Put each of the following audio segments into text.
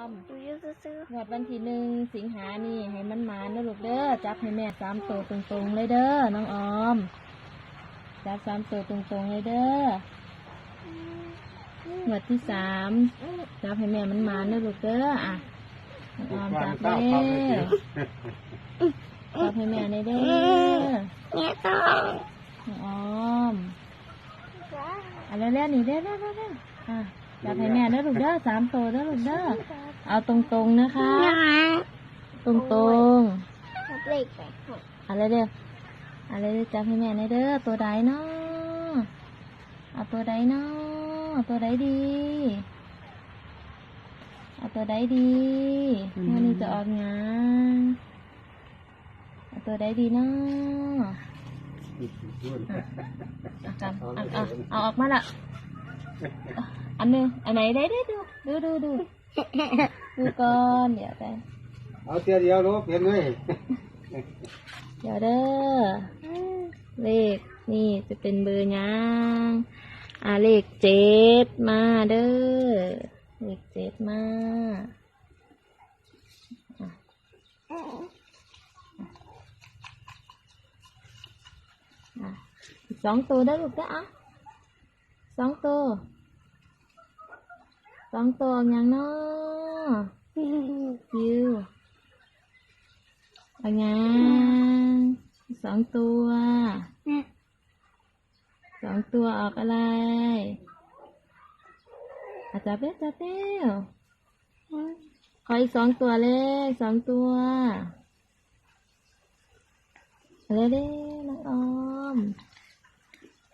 อมอยู่อยูซื้องวดวันที่หนึ่งสิงหานี่ให้มันมานะลูกเด้อจับให้แม่สามตัวตรงๆเลยเด้อน้องออม จับสามตัวตรงๆเลยเด้องวดที่สามจับให้แม่มันมานะลูกเด้ออะน้องออมจับเด้อจับให้แม่ในเด้อเนี่ยต้องน้องออมเอะไรแล้วนี่เด้อเด้อเด้อเด้ออะจับให้แม่เด้อลูกเด้อสามตัวเด้อลูกเด้อ เอาตรงๆนะคะยังไงตรงตรงทับเล็กไปหกๆอะไรเด้ออะไรเด้อจับให้แม่ในอยเด้อตัวใดเนาะเอาตัวใดเนาะเอาตัวใดดีเอาตัวใดดีเมื่อนี้จะออกงานเอาตัวใดดีเนาะเอากันเอาเอาเอาออกมาละอันหนึงอันไหนได้ได้ดูดูดูดู ดูก่อนเดี๋ยวไปเอาเตียเดียวลูกเห็นไหมเดี๋ยวเด้อเลขนี่จะเป็นเบอร์ยังอ่าเลขเจ็ดมาเด้อเลขเจ็ดมาอะอะอีกสองตัวได้อลูกเด้ออะสองตัว สองตัวเอาอย่างเนาะคิวเอาอย่างสองตัว สองตัวออกอะไรอาจับเร็วจับเร็วขออีกสองตัวเลยสองตัวเร็วเร็วน้องออม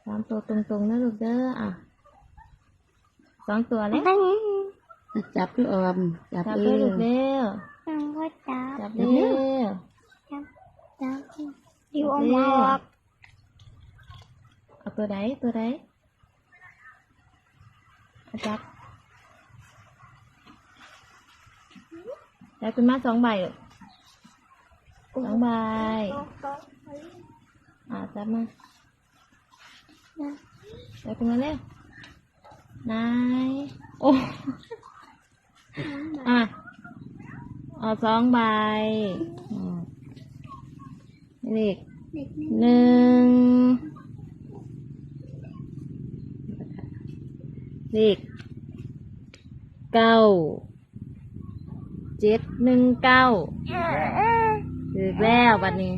สามตัวตรงๆนะลูกเด้ออะ สองตัวเลยตั้งจับพี่ออมจับจับเอเร็วลูวกเร็วตั้งก็จับจับเร็วจับจับอยู่ออกมาออกเอาตัวใดตัวใดเอาจับแล้วคุณมาสองใบเหรอสองใบอ่าจับมาจับขึ้นมาเร็ว นายโอ้อะเอาสองใบอืมเลขหนึ่งเลขเก้าเจ็ดหนึ่งเก้าถือแล้วบัดนี้